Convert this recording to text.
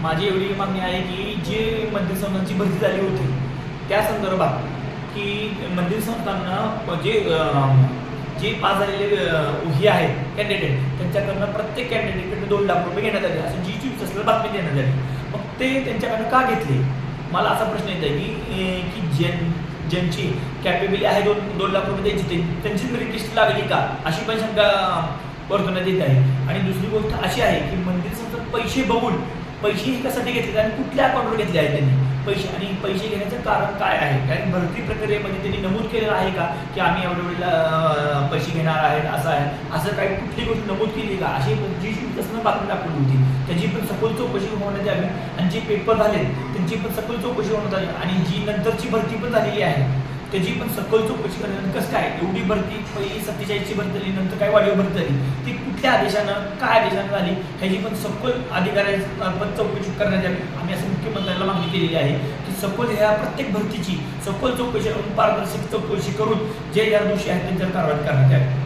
माझी एवढी मागणी आहे की जे मंदिर संस्थांची भरती झाली होती त्या संदर्भात की मंदिर संस्थांना जे जे पास झालेले हे आहेत कॅन्डिडेट त्यांच्याकडनं प्रत्येक कॅन्डिडेटकडे दोन लाख रुपये घेण्यात आले. असं जी चूक असलेलं बातमी देण्यात आली. मग ते त्यांच्याकडनं का घेतले? मला असा प्रश्न येत आहे की की ज्यां ज्यांची कॅपेबिलिटी आहे दोन दोन लाख रुपये द्यायची ते- त्यांची मेरिट लिस्ट लागली का? अशी पण शंका वर्तवण्यात येत आहे. आणि दुसरी गोष्ट अशी आहे की मंदिर संस्था पैसे बघून पैसे कशासाठी घेतले आणि कुठल्या अकाउंटवर घेतले आहेत त्यांनी? पैसे आणि पैसे घेण्याचं कारण काय आहे? कारण भरती प्रक्रियेमध्ये त्यांनी नमूद केलेलं आहे का? की आम्ही एवढ्या वेळेला पैसे घेणार आहेत असं आहे. असं काही कुठली गोष्ट नमूद केली का? अशी जी कसं बातमी दाखवली होती. त्याची पण सखोल चौकशी होण्यात यावी. आणि जे पेपर झाले त्यांची पण सखोल चौकशी होण्यात आली. आणि जी नंतरची भरती पण झालेली आहे त्याची पण सखोल चौकशी करण्यात कसं काय? एवढी भरती पहिली सत्तेचाळीसची भरती झाली नंतर काय वाढीव भरती झाली ती कुठल्या आदेशानं काय आदेशानं झाली? ह्याची पण सखोल अधिकाऱ्यांमार्फत चौकशी करण्यात यावी. आम्ही असं मुख्यमंत्र्यांना मागणी केलेली आहे की सखोल ह्या प्रत्येक भरतीची सखोल चौकशी करून पारदर्शक चौकशी करून जे या दोषी आहेत त्यांच्यावर कारवाई करण्यात यावी.